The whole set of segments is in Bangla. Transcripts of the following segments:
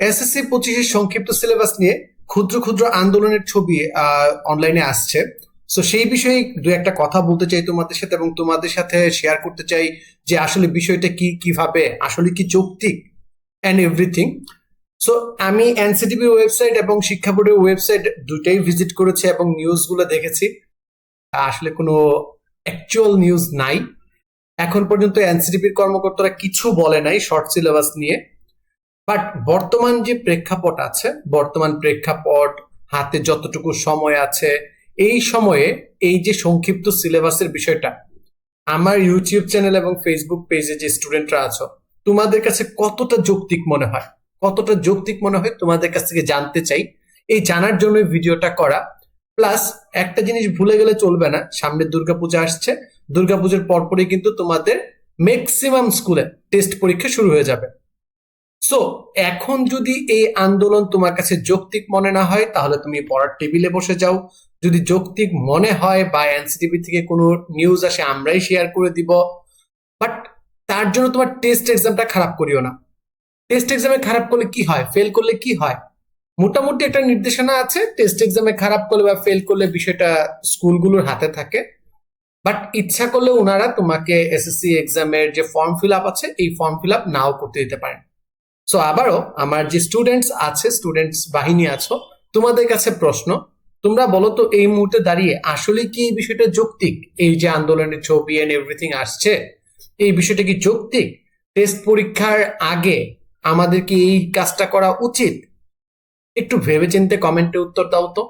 এসএসসি পঁচিশের সংক্ষিপ্ত সিলেবাস নিয়ে ক্ষুদ্র ক্ষুদ্র আন্দোলনের ছবি অনলাইনে আসছে। সো সেই বিষয়ে দু একটা কথা বলতে চাই তোমাদের সাথে এবং তোমাদের সাথে শেয়ার করতে চাই যে আসলে বিষয়টা কি, কীভাবে, আসলে কি যৌক্তিক অ্যান্ড এভরিথিং সো আমি এনসিটিভি ওয়েবসাইট এবং শিক্ষা বোর্ডের ওয়েবসাইট দুটাই ভিজিট করেছি এবং নিউজগুলো দেখেছি। আসলে কোনো অ্যাকচুয়াল নিউজ নাই। এখন পর্যন্ত এনসিটিভির কর্মকর্তারা কিছু বলে নাই শর্ট সিলেবাস নিয়ে। বাট বর্তমান যে প্রেক্ষাপট আছে, বর্তমান প্রেক্ষাপট, হাতে যতটুকু সময় আছে, এই সময়ে এই যে সংক্ষিপ্ত সিলেবাসের বিষয়টা, আমার ইউটিউব চ্যানেল এবং ফেসবুক পেজে যে স্টুডেন্টরা আছো, তোমাদের কাছে কতটা যৌক্তিক মনে হয়? কতটা যৌক্তিক মনে হয়? তোমাদের কাছ থেকে জানতে চাই। এই জানার জন্য ভিডিওটা করা। প্লাস একটা জিনিস ভুলে গেলে চলবে না। সামনে দুর্গাপূজা আসছে। দুর্গাপূজার পরপরই কিন্তু তোমাদের ম্যাক্সিমাম স্কুলে টেস্ট পরীক্ষা শুরু হয়ে যাবে। সো এখন যদি এই আন্দোলন তোমার কাছে যৌক্তিক মনে না হয়, তাহলে তুমি পড়ার টেবিলে বসে যাও। যদি যৌক্তিক মনে হয় বা এনসিটিভি থেকে কোনো নিউজ আসে, আমরাই শেয়ার করে দিব। বাট তার জন্য তোমার টেস্ট এক্সামটা খারাপ করিও না। টেস্ট এক্সামে খারাপ করলে কি হয়? ফেল করলে কি হয়? মোটামুটি একটা নির্দেশনা আছে টেস্ট এক্সামে খারাপ করলে বা ফেল করলে বিষয়টা স্কুলগুলোর হাতে থাকে। বাট ইচ্ছা করলে ওনারা তোমাকে এসএসসি এক্সামের যে ফর্ম ফিল আপ আছে, এই ফর্ম ফিল আপ নাও করতে দিতে পারেন। সো আবারও আমার যে স্টুডেন্টস আছে স্টুডেন্টস বাহিনী আছো, তোমাদের কাছে প্রশ্ন, তোমরা বলো তো এই মুহূর্তে দাঁড়িয়ে আসলে কি এই বিষয়টা যৌক্তিক? এই যে আন্দোলনের ছবি এন্ড এভরিথিং আসছে, এই বিষয়টা কি যৌক্তিক? টেস্ট পরীক্ষার আগে আমাদের কি এই কাজটা করা উচিত? একটু ভেবেচিন্তে কমেন্টে উত্তর দাও তো।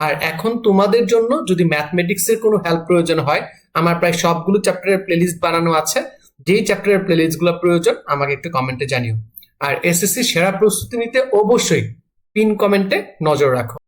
আর এখন তোমাদের জন্য যদি ম্যাথমেটিক্স এর কোনো হেল্প প্রয়োজন হয়, আমার প্রায় সবগুলো চ্যাপ্টারের প্লেলিস্ট বানানো আছে, যেই চ্যাপ্টারের প্লেলিস্টগুলো প্রয়োজন, আমাকে একটু কমেন্টে জানিও। আর এসএসসি সেরা প্রস্তুতি নিতে অবশ্যই পিন কমেন্টে নজর রাখো।